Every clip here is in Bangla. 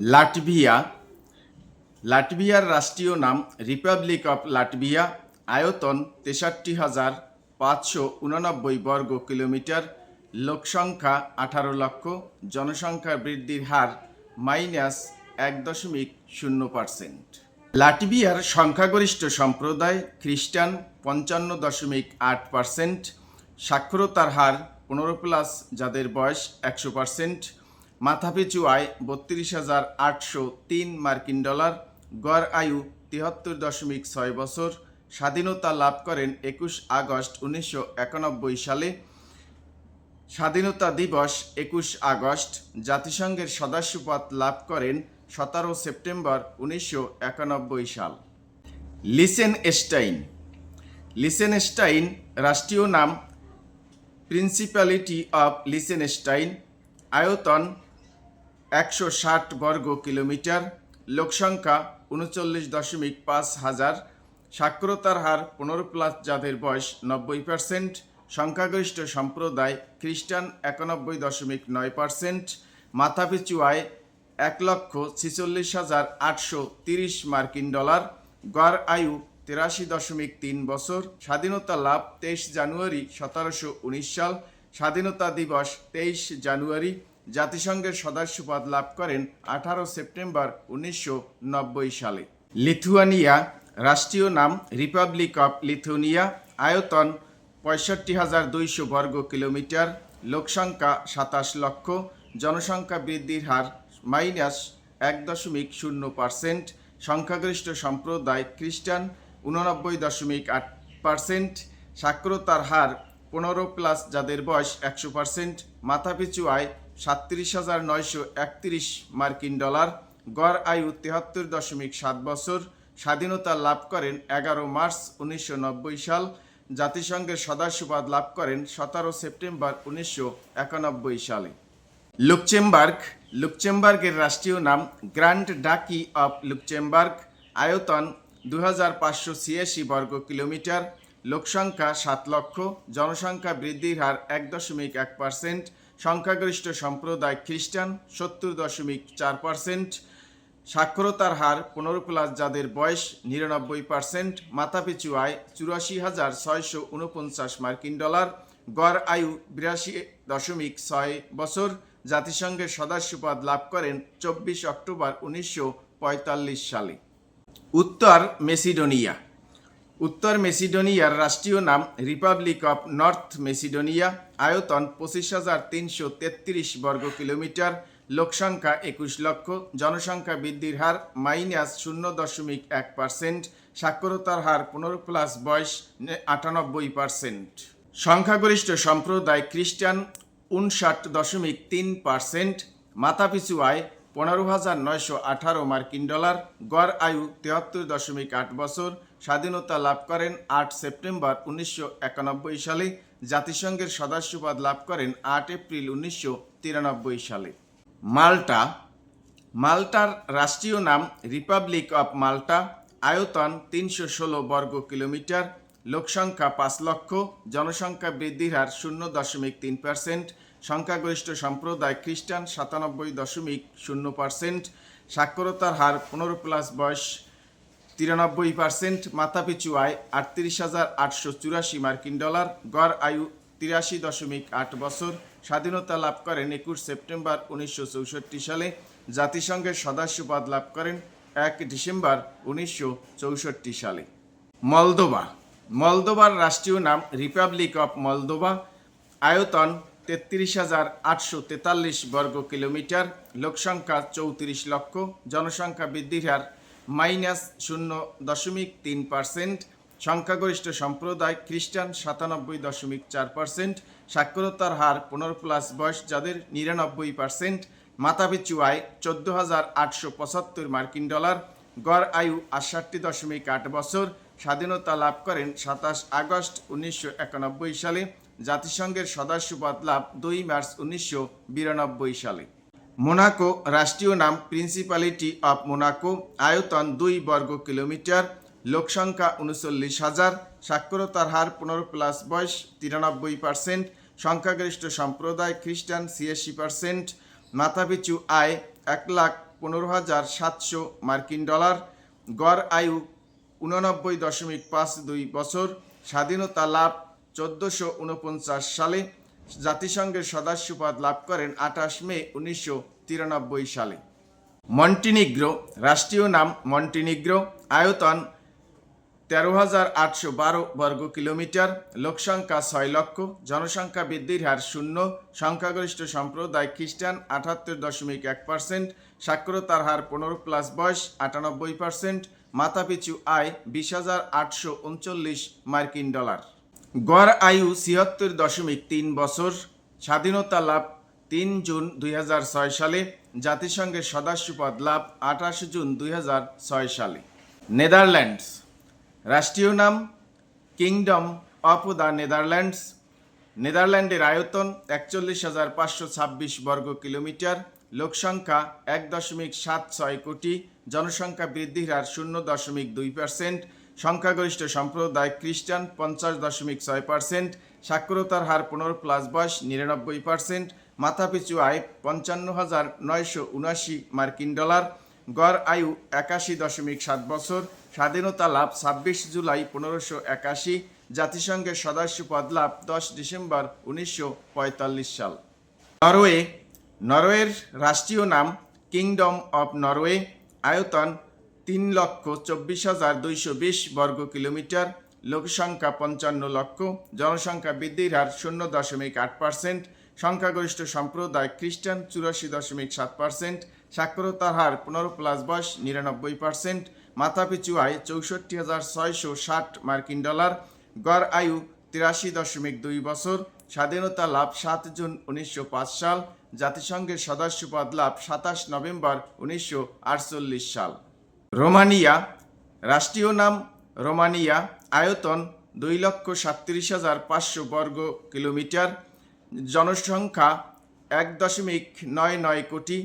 লাটভিয়া, লাটভিয়ার রাষ্ট্রীয় নাম রিপাবলিক অফ লাটভিয়া, আয়তন তেষট্টি হাজার পাঁচশো উননব্বই বর্গ কিলোমিটার, লোকসংখ্যা আঠারো লক্ষ, জনসংখ্যা বৃদ্ধির হার মাইনাস এক দশমিক শূন্য পার্সেন্ট। লাটভিয়ার সংখ্যাগরিষ্ঠ সম্প্রদায় খ্রিস্টান পঞ্চান্ন দশমিক আট পার্সেন্ট, সাক্ষরতার হার পনেরো প্লাস যাদের বয়স একশো পার্সেন্ট মাথাপিছু আয় বত্রিশ হাজার আটশো তিন মার্কিন ডলার, গড় আয়ু তিহাত্তর দশমিক ছয় বছর, স্বাধীনতা লাভ করেন একুশ আগস্ট উনিশশো একানব্বই সালে। স্বাধীনতা দিবস একুশ আগস্ট, জাতিসংঘের সদস্যপদ লাভ করেন সতেরো সেপ্টেম্বর উনিশশো একানব্বই সাল। লিসেন স্টাইন লিসেনস্টাইন রাষ্ট্রীয় নাম, প্রিন্সিপ্যালিটি অফ লিসেনস্টাইন, আয়তন একশো ষাট বর্গ কিলোমিটার, লোকসংখ্যা উনচল্লিশ দশমিক পাঁচ হাজার, সাক্ষরতার হার পনেরো প্লাস যাদের বয়স নব্বই পার্সেন্ট, সংখ্যাগরিষ্ঠ সম্প্রদায় খ্রিস্টান একানব্বই দশমিক নয় পার্সেন্ট মাথাপিছু আয় এক লক্ষ ছিচল্লিশ হাজার আটশো তিরিশ মার্কিন ডলার, গড় আয়ু তিরাশি দশমিক তিন বছর, স্বাধীনতা লাভ তেইশ জানুয়ারি সতেরোশো উনিশ সাল, স্বাধীনতা দিবস তেইশ জানুয়ারি জাতিসংঘের সদস্যপদ লাভ করেন আঠারো সেপ্টেম্বর উনিশশো নব্বই সালে। লিথুয়ানিয়া, রাষ্ট্রীয় নাম রিপাবলিক অফ লিথুনিয়া আয়তন পঁয়ষট্টি হাজার দুইশো বর্গ কিলোমিটার, লোকসংখ্যা সাতাশ লক্ষ, জনসংখ্যা বৃদ্ধির হার মাইনাস এক দশমিক শূন্য পার্সেন্ট, সংখ্যাগরিষ্ঠ সম্প্রদায় খ্রিস্টান উননব্বই দশমিক আট পার্সেন্ট, সাক্ষরতার হার পনেরো প্লাস যাদের বয়স একশো পার্সেন্ট, মাথাপিছু আয় সাতত্রিশ হাজার নয়শো একত্রিশ মার্কিন ডলার, গড় আয়ু তেহাত্তর দশমিক সাত বছর, স্বাধীনতা লাভ করেন এগারো মার্চ উনিশশো নব্বই সাল, জাতিসংঘের সদস্যপদ লাভ করেন সতেরো সেপ্টেম্বর উনিশশো একানব্বই সালে। লুকচেমবার্গ লুকচেমবার্গের রাষ্ট্রীয় নাম গ্র্যান্ড ডাকি অফ লুকচেমবার্গ আয়তন দু হাজার পাঁচশো ছিয়াশি বর্গ কিলোমিটার, লোকসংখ্যা সাত লক্ষ, জনসংখ্যা বৃদ্ধির হার এক দশমিক এক পার্সেন্ট সংখ্যাগরিষ্ঠ সম্প্রদায় খ্রিস্টান সত্তর দশমিক চার পার্সেন্ট, সাক্ষরতার হার পনেরো প্লাস যাদের বয়স নিরানব্বই পার্সেন্ট, মাথাপিছু আয় চুরাশি হাজার ছয়শো উনপঞ্চাশ মার্কিন ডলার, গড় আয়ু বিরাশি দশমিক ছয় বছর জাতিসংঘের সদস্যপদ লাভ করেন চব্বিশ অক্টোবর উনিশশো পঁয়তাল্লিশ সালে। উত্তর মেসিডোনিয়া। উত্তর মেসিডোনিয়ার রাষ্ট্রীয় নাম রিপাবলিক অফ নর্থ মেসিডোনিয়া। আয়তন পঁচিশ হাজার তিনশো তেত্রিশ বর্গ কিলোমিটার। লোকসংখ্যা একুশ লক্ষ। জনসংখ্যা বৃদ্ধির হার মাইনাস শূন্য দশমিক এক পার্সেন্ট। সাক্ষরতার হার পনেরো প্লাস বয়স আটানব্বই পার্সেন্ট। সংখ্যাগরিষ্ঠ সম্প্রদায় খ্রিস্টান উনষাট দশমিক তিন পার্সেন্ট। মাথাপিছু আয় পনেরো হাজার নয়শো আঠারো মার্কিন ডলার। গড় আয়ু তেহাত্তর দশমিক আট বছর। স্বাধীনতা লাভ করেন আট সেপ্টেম্বর উনিশশো একানব্বই সালে। জাতিসংঘের সদস্যপদ লাভ করেন আট এপ্রিল উনিশশো তিরানব্বই সালে। মাল্টা, মাল্টার রাষ্ট্রীয় নাম রিপাবলিক অফ মাল্টা। আয়তন তিনশো ষোলো বর্গ কিলোমিটার। লোকসংখ্যা পাঁচ লক্ষ। জনসংখ্যা বৃদ্ধির হার শূন্য দশমিক তিন পার্সেন্ট। সংখ্যাগরিষ্ঠ সম্প্রদায় খ্রিস্টান সাতানব্বই দশমিক শূন্য পার্সেন্ট। সাক্ষরতার হার পনেরো প্লাস বয়স তিরানব্বই পার্সেন্ট মাথাপিছু আয় আটত্রিশ হাজার আটশো চুরাশি মার্কিন ডলার। গড় আয়ু তিরাশি দশমিক আট বছর। স্বাধীনতা লাভ করেন একুশ সেপ্টেম্বর উনিশশো চৌষট্টি সালে। জাতিসংঘের সদস্যপদ লাভ করেন এক ডিসেম্বর উনিশশো চৌষট্টি সালে। মলদোবা মলদোবার রাষ্ট্রীয় নাম রিপাবলিক অফ মলদোবা আয়তন তেত্রিশ হাজার আটশো তেতাল্লিশ বর্গ কিলোমিটার লোকসংখ্যা চৌত্রিশ লক্ষ। জনসংখ্যা বৃদ্ধির হার মাইনাস শূন্য দশমিক তিন পার্সেন্ট, সংখ্যাগরিষ্ঠ সম্প্রদায় খ্রিস্টান সাতানব্বই দশমিক চার পার্সেন্ট, সাক্ষরতার হার পনেরো প্লাস বয়স যাদের নিরানব্বই পার্সেন্ট মাথাপিছু আয় চোদ্দ হাজার আটশো পঁচাত্তর মার্কিন ডলার, গড় আয়ু আটষট্টি দশমিক আট বছর, স্বাধীনতা লাভ করেন সাতাশ আগস্ট উনিশশো একানব্বই সালে, জাতিসংঘের সদস্যপদ লাভ দুই মার্চ উনিশশো বিরানব্বই সালে। মোনাকো রাষ্ট্রীয় নাম প্রিন্সিপালিটি অফ মোনাকো আয়তন দুই বর্গ কিলোমিটার, লোকসংখ্যা উনচল্লিশ হাজার, সাক্ষরতার হার পনেরো প্লাস বয়স তিরানব্বই পার্সেন্ট সংখ্যাগরিষ্ঠ সম্প্রদায় খ্রিস্টান ছিয়াশি পার্সেন্ট মাথাপিছু আয় এক লাখ পনেরো হাজার সাতশো মার্কিন ডলার, গড় আয়ু উননব্বই দশমিক পাঁচ দুই বছর, স্বাধীনতা লাভ চোদ্দোশো উনপঞ্চাশ সালে জাতিসংঘের সদস্যপদ লাভ করেন আঠাশ মে উনিশশো তিরানব্বই সালে। মন্টিনিগ্রো, রাষ্ট্রীয় নাম মন্টিনিগ্রো, আয়তন তেরো হাজার আটশো বারো বর্গ কিলোমিটার, লোকসংখ্যা ছয় লক্ষ, জনসংখ্যা বৃদ্ধির হার শূন্য, সংখ্যাগরিষ্ঠ সম্প্রদায় খ্রিস্টান আটাত্তর দশমিক এক পার্সেন্ট, সাক্ষরতার হার পনেরো প্লাস বয়স আটানব্বই পার্সেন্ট, মাথাপিছু আয় বিশ হাজার আটশো উনচল্লিশ মার্কিন ডলার। গড় আয়ু ছিয়াত্তর দশমিক তিন বছর, স্বাধীনতা লাভ তিন জুন দুই হাজার ছয় সালে, জাতিসংঘের সদস্যপদ লাভ আঠাশ জুন দুই হাজার ছয় সালে। নেদারল্যান্ডস, রাষ্ট্রীয় নাম কিংডম অফ দ্য নেদারল্যান্ডস। নেদারল্যান্ডের আয়তন একচল্লিশ হাজার পাঁচশো ছাব্বিশ বর্গ কিলোমিটার, লোকসংখ্যা এক দশমিক সাত ছয় কোটি, জনসংখ্যা বৃদ্ধির হার শূন্য দশমিক দুই পার্সেন্ট সংখ্যাগরিষ্ঠ সম্প্রদায় খ্রিস্টান পঞ্চাশ দশমিক ছয় পার্সেন্ট, সাক্ষরতার হার পনেরো প্লাস বয়স নিরানব্বই পার্সেন্ট, মাথাপিছু আয় পঞ্চান্ন হাজার নয়শো উনাশি মার্কিন ডলার, গড় আয়ু একাশি দশমিক সাত বছর, স্বাধীনতা লাভ ছাব্বিশ জুলাই পনেরোশো একাশি, জাতিসংঘের সদস্যপদ লাভ দশ ডিসেম্বর উনিশশো পঁয়তাল্লিশ সাল। নরওয়ে, নরওয়ের রাষ্ট্রীয় নাম কিংডম অব নরওয়ে, আয়তন তিন লক্ষ চব্বিশ হাজার দুইশো বিশ বর্গ কিলোমিটার। লোকসংখ্যা পঞ্চান্ন লক্ষ, জনসংখ্যা বৃদ্ধির হার শূন্য দশমিক আট পার্সেন্ট, সংখ্যাগরিষ্ঠ সম্প্রদায় খ্রিস্টান চুরাশি দশমিক সাত পার্সেন্ট, সাক্ষরতার হার পনেরো প্লাস বয়স নিরানব্বই পার্সেন্ট, মাথাপিছু আয় চৌষট্টি হাজার ছয়শো ষাট মার্কিন ডলার, গড় আয়ু তিরাশি দশমিক দুই বছর, স্বাধীনতা লাভ সাত জুন উনিশশো পাঁচ সাল, জাতিসংঘের সদস্যপদ লাভ সাতাশ নভেম্বর উনিশশো আটচল্লিশ সাল। রোমানিয়া, রাষ্ট্রীয় নাম রোমানিয়া, আয়তন দুই লক্ষ সাতত্রিশ হাজার পাঁচশো বর্গ কিলোমিটার, জনসংখ্যা এক দশমিক নয় নয় কোটি,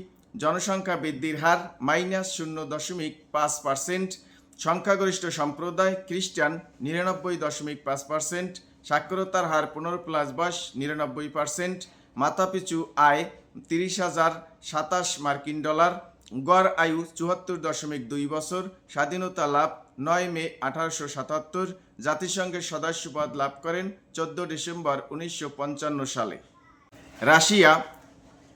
জনসংখ্যা বৃদ্ধির হার মাইনাস শূন্য দশমিক পাঁচ পার্সেন্ট, সংখ্যাগরিষ্ঠ সম্প্রদায় খ্রিস্টান নিরানব্বই দশমিক পাঁচ পার্সেন্ট, সাক্ষরতার হার পনেরো প্লাস বয়স নিরানব্বই পার্সেন্ট, মাথাপিছু আয় তিরিশ হাজার সাতাশ মার্কিন ডলার গড় আয়ু চুয়াত্তর দশমিক দুই বছর, স্বাধীনতা লাভ নয় মে আঠারোশো সাতাত্তর, জাতিসংঘের সদস্যপদ লাভ করেন চোদ্দ ডিসেম্বর উনিশশো পঞ্চান্ন সালে। রাশিয়া,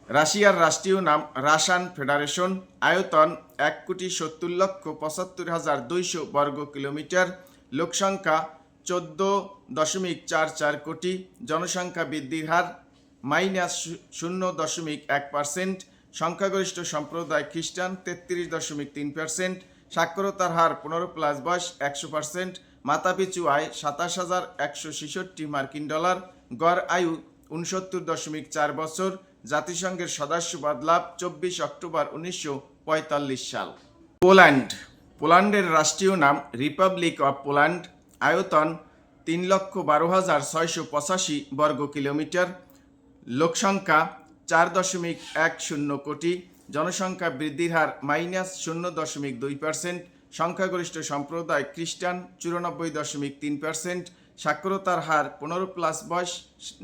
রাশিয়ার রাষ্ট্রীয় নাম রাশান ফেডারেশন, আয়তন এক কোটি সত্তর লক্ষ পঁচাত্তর হাজার দুইশো বর্গ কিলোমিটার, লোকসংখ্যা চোদ্দ দশমিক চার চার কোটি, জনসংখ্যা বৃদ্ধির হার মাইনাস শূন্য দশমিক এক পার্সেন্ট সংখ্যাগরিষ্ঠ সম্প্রদায় খ্রিস্টান তেত্রিশ দশমিক তিন পার্সেন্ট সাক্ষরতার হার পনেরো প্লাস বয়স একশো পার্সেন্ট মাথাপিছু আয় সাতাশ হাজার একশো ছেষট্টি মার্কিন ডলার, গড় আয়ু উনসত্তর দশমিক চার বছর, জাতিসংঘের সদস্যপদ লাভ চব্বিশ অক্টোবর উনিশশো পঁয়তাল্লিশ সাল। পোল্যান্ড। পোল্যান্ডের রাষ্ট্রীয় নাম রিপাবলিক অফ পোল্যান্ড, আয়তন তিন লক্ষ বারো হাজার ছয়শো পঁচাশি বর্গ কিলোমিটার লোকসংখ্যা চার দশমিক এক শূন্য কোটি। জনসংখ্যা বৃদ্ধির হার মাইনাস শূন্য দশমিক দুই পার্সেন্ট। সংখ্যাগরিষ্ঠ সম্প্রদায় খ্রিস্টান চুরানব্বই দশমিক তিন পার্সেন্ট। সাক্ষরতার হার পনেরো প্লাস বয়স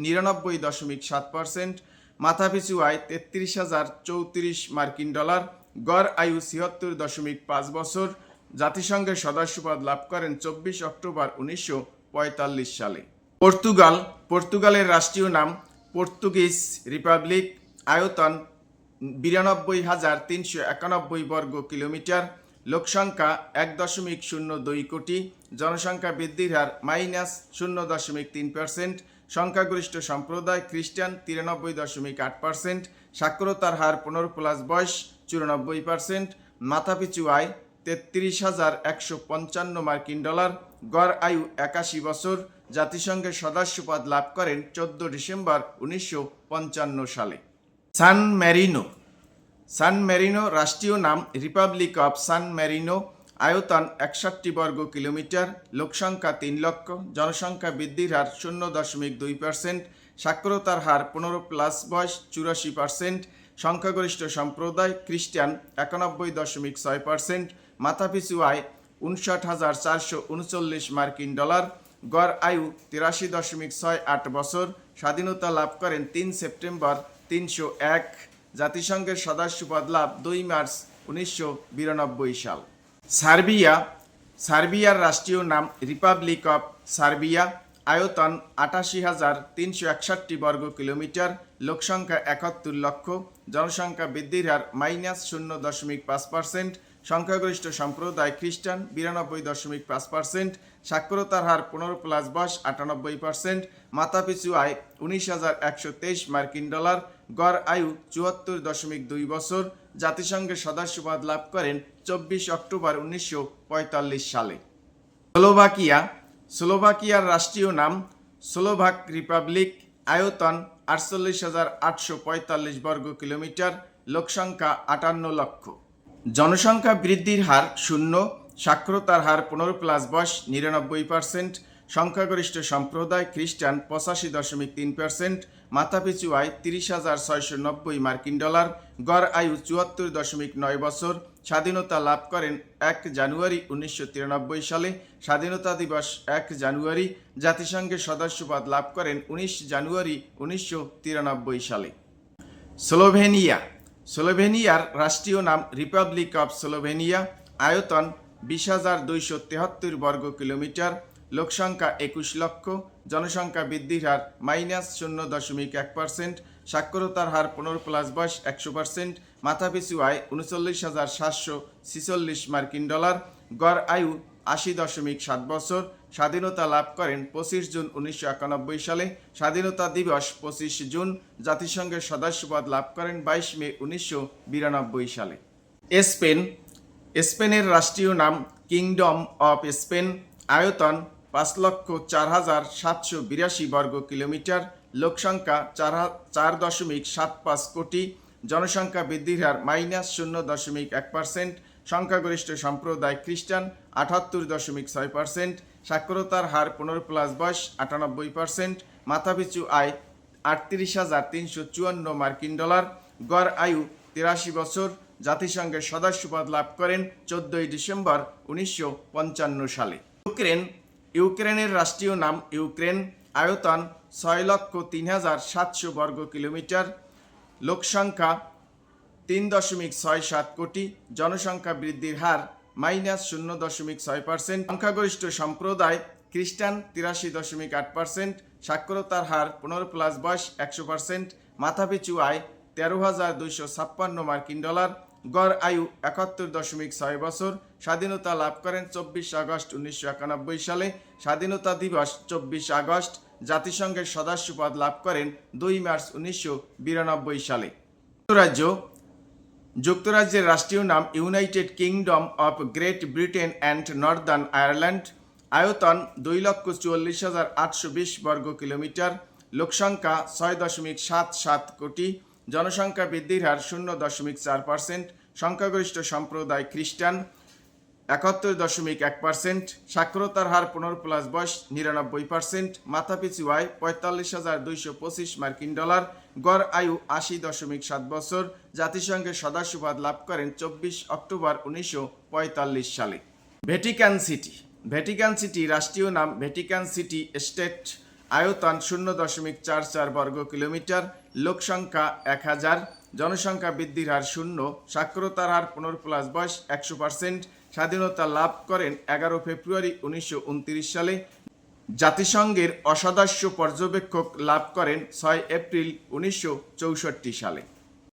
নিরানব্বই দশমিক সাত পার্সেন্ট। মাথাপিছু আয় তেত্রিশ হাজার চৌত্রিশ মার্কিন ডলার। গড় আয়ু ছিয়াত্তর দশমিক পাঁচ বছর। জাতিসংঘের সদস্যপদ লাভ করেন চব্বিশ অক্টোবর উনিশশো পঁয়তাল্লিশ সালে। পর্তুগাল, পর্তুগালের রাষ্ট্রীয় নাম পর্তুগিজ রিপাবলিক আয়তন বিরানব্বই হাজার তিনশো একানব্বই বর্গ কিলোমিটার। লোকসংখ্যা এক দশমিক শূন্য দুই কোটি। জনসংখ্যা বৃদ্ধির হার মাইনাস শূন্য দশমিক তিন পার্সেন্ট। সংখ্যাগরিষ্ঠ সম্প্রদায় খ্রিস্টান তিরানব্বই দশমিক আট পার্সেন্ট। সাক্ষরতার হার পনেরো প্লাস বয়স চুরানব্বই পার্সেন্ট। মাথাপিছু আয় তেত্রিশ হাজার একশো পঞ্চান্ন মার্কিন ডলার। গড় আয়ু একাশি বছর। জাতিসংঘের সদস্যপদ লাভ করেন চোদ্দ ডিসেম্বর উনিশশো পঞ্চান্ন সালে। সান ম্যারিনো। সান মেরিনো রাষ্ট্রীয় নাম রিপাবলিক অফ সান মেরিনো আয়তন একষট্টি বর্গ কিলোমিটার, লোকসংখ্যা তিন লক্ষ, জনসংখ্যা বৃদ্ধির হার শূন্য দশমিক দুই পার্সেন্ট, সাক্ষরতার হার পনেরো প্লাস বয়স চুরাশি পার্সেন্ট, সংখ্যাগরিষ্ঠ সম্প্রদায় খ্রিস্টান একানব্বই দশমিক ছয় পার্সেন্ট, মাথাপিছু আয় উনষাট হাজার চারশো উনচল্লিশ মার্কিন ডলার। গড় আয়ু তিরাশি দশমিক ছয় আট বছর। স্বাধীনতা লাভ করেন তিন সেপ্টেম্বর তিনশো এক। জাতিসংঘের সদস্যপদ লাভ দুই মার্চ উনিশশো বিরানব্বই সাল। সার্বিয়া, সার্বিয়ার রাষ্ট্রীয় নাম রিপাবলিক অফ সার্বিয়া। আয়তন আটাশি হাজার তিনশো একষট্টি বর্গ কিলোমিটার। লোকসংখ্যা একাত্তর লক্ষ। জনসংখ্যা বৃদ্ধির হার মাইনাস শূন্য দশমিক পাঁচ পার্সেন্ট। সংখ্যাগরিষ্ঠ সম্প্রদায় খ্রিস্টান, বিরানব্বই দশমিক পাঁচ পার্সেন্ট, সাক্ষরতার হার পনেরো প্লাস বয়স আটানব্বই পার্সেন্ট, মাথাপিছু আয় উনিশ হাজার একশো তেইশ মার্কিন ডলার, গড় আয়ু চুয়াত্তর দশমিক দুই বছর, জাতিসংঘের সদস্যপদ লাভ করেন চব্বিশ অক্টোবর উনিশশো পঁয়তাল্লিশ সালে। স্লোভাকিয়া, স্লোভাকিয়ার রাষ্ট্রীয় নাম স্লোভাক রিপাবলিক, আয়তন আটচল্লিশ হাজার আটশো পঁয়তাল্লিশ বর্গ কিলোমিটার লোকসংখ্যা আটান্ন লক্ষ। জনসংখ্যা বৃদ্ধির হার শূন্য, সাক্ষরতার হার পনেরো প্লাস বয়স নিরানব্বই পার্সেন্ট সংখ্যাগরিষ্ঠ সম্প্রদায় খ্রিস্টান পঁচাশি দশমিক তিন পার্সেন্ট মাথাপিছু আয় তিরিশ হাজার ছয়শো নব্বই মার্কিন ডলার, গড় আয়ু চুয়াত্তর দশমিক নয় বছর, স্বাধীনতা লাভ করেন এক জানুয়ারি উনিশশো তিরানব্বই সালে, স্বাধীনতা দিবস এক জানুয়ারি, জাতিসংঘের সদস্যপদ লাভ করেন উনিশ জানুয়ারি উনিশশো তিরানব্বই সালে। স্লোভেনিয়া স্লোভেনিয়ার রাষ্ট্রীয় নাম রিপাবলিক অফ স্লোভেনিয়া, আয়তন বিশ হাজার দুইশো তেহাত্তর বর্গ কিলোমিটার, লোকসংখ্যা একুশ লক্ষ, জনসংখ্যা বৃদ্ধির হার মাইনাস শূন্য দশমিক এক পার্সেন্ট, সাক্ষরতার হার পনেরো প্লাস বয়স একশো পার্সেন্ট মাথাপিছু আয় উনচল্লিশ হাজার সাতশো ছিচল্লিশ মার্কিন ডলার, গড় আয়ু আশি দশমিক সাত বছর স্বাধীনতা লাভ করেন পঁচিশ জুন উনিশশো একানব্বই সালে। স্বাধীনতা দিবস পঁচিশ জুন, জাতিসংঘের সদস্যপদ লাভ করেন বাইশ মে উনিশশো বিরানব্বই সালে। স্পেন, স্পেনের রাষ্ট্রীয় নাম কিংডম অফ স্পেন। আয়তন পাঁচ লক্ষ চার হাজার সাতশো বিরাশি বর্গ কিলোমিটার। লোকসংখ্যা চার চার দশমিক সাত পাঁচ কোটি। জনসংখ্যা বৃদ্ধির হার মাইনাস শূন্য দশমিক এক পার্সেন্ট। সংখ্যাগরিষ্ঠ সম্প্রদায় খ্রিস্টান আটাত্তর দশমিক ছয় পার্সেন্ট। সাক্ষরতার হার পনেরো প্লাস বয়স আটানব্বই পার্সেন্ট। মাথাপিছু আয় আটত্রিশ হাজার তিনশো চুয়ান্ন মার্কিন ডলার। গড় আয়ু তিরাশি বছর। জাতিসংঘের সদস্যপদ লাভ করেন চোদ্দই ডিসেম্বর উনিশশো পঞ্চান্ন সালে। ইউক্রেন, ইউক্রেনের রাষ্ট্রীয় নাম ইউক্রেন। আয়তন ছয় লক্ষ তিন হাজার সাতশো বর্গ কিলোমিটার। লোকসংখ্যা তিন দশমিক ছয় সাত কোটি। জনসংখ্যা বৃদ্ধির হার মাইনাস শূন্য দশমিক ছয় পার্সেন্ট। সংখ্যাগরিষ্ঠ সম্প্রদায় খ্রিস্টান তিরাশি দশমিক আট পার্সেন্ট। সাক্ষরতার হার পনেরো প্লাস বয়স একশো পার্সেন্ট। মাথাপিছু আয় তেরো হাজার দুইশো ছাপ্পান্ন মার্কিন ডলার। গড় আয়ু একাত্তর দশমিক ছয় বছর। স্বাধীনতা লাভ করেন চব্বিশ আগস্ট উনিশশো একানব্বই সালে। স্বাধীনতা দিবস চব্বিশ আগস্ট। জাতিসংঘের সদস্যপদ লাভ করেন দুই মার্চ উনিশশো বিরানব্বই সালে। যুক্তরাজ্য যুক্তরাজ্যের রাষ্ট্রীয় নাম United Kingdom of Great Britain and Northern Ireland. আয়তন দুই লক্ষ চুয়াল্লিশ হাজার আটশো বিশ বর্গ কিলোমিটার। লোকসংখ্যা ছয় দশমিক সাত সাত কোটি। জনসংখ্যা বৃদ্ধির হার শূন্য দশমিক চার পার্সেন্ট। সংখ্যাগরিষ্ঠ সম্প্রদায় খ্রিস্টান। একাত্তর দশমিক এক পার্সেন্ট, সাক্ষরতার হার পনেরো প্লাস বয়স নিরানব্বই পার্সেন্ট, মাথাপিছু আয় পঁয়তাল্লিশ হাজার দুইশো পঁচিশ মার্কিন ডলার, গড় আয়ু আশি দশমিক সাত বছর জাতিসংঘের সদস্যপদ লাভ করেন চব্বিশ অক্টোবর উনিশশো পঁয়তাল্লিশ সালে। Vatican city. ভ্যাটিকান সিটি রাষ্ট্রীয় নাম ভ্যাটিকান সিটি স্টেট আয়তন শূন্য দশমিক চার চার বর্গ কিলোমিটার, লোকসংখ্যা এক হাজার, জনসংখ্যা বৃদ্ধির হার শূন্য, সাক্ষরতার হার পনেরো প্লাস বয়স একশো পার্সেন্ট স্বাধীনতা লাভ করেন এগারো ফেব্রুয়ারি উনিশশো উনত্রিশ সালে। জাতিসংঘের অসদস্য পর্যবেক্ষক লাভ করেন ছয় এপ্রিল উনিশশো চৌষট্টি সালে।